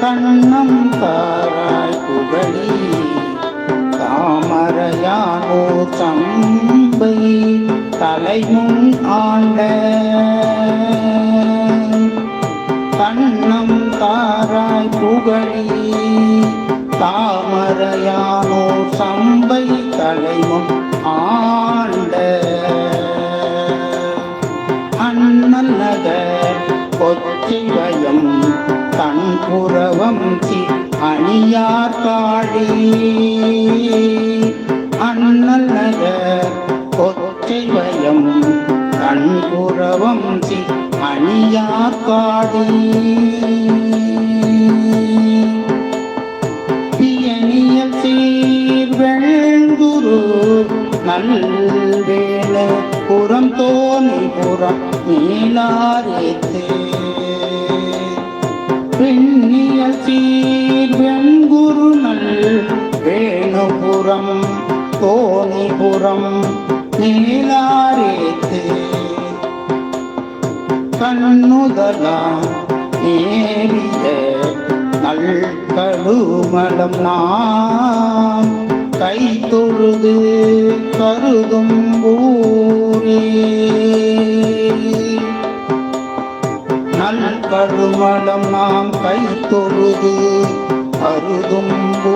கண்ணம் தாராய் புகழி. தாமரையானோ தம்பை தலைமுன் ஆண்ட. கண்ணம் தாராய் புகழி. தாமரையானோ சம்பை தலைமுன் ஆண்ட. அண்ணல் நகர் கொச்சிவயம் புறவம் சி அணியார் காழி. அண்ணல் நகர் கொச்சிவயம் தன் புறவம் சி அணியார் காழி. பியனியல் சீர்வெண்குரு நல்வேல புறம் தோணி புறம் நீலாரேத்தே. பெண்ணியல் சீர்வெண்குருநல் வேணுபுரம் தோணிபுரம் நீலாரேத்து. கண்ணுதலாம் ஏறிய நல் நல்கடுமலம் நாம். கை தொழுது கருதும் ஊரே. நல்கடுமலம் நாம் கை தொழுது அருதும் பூ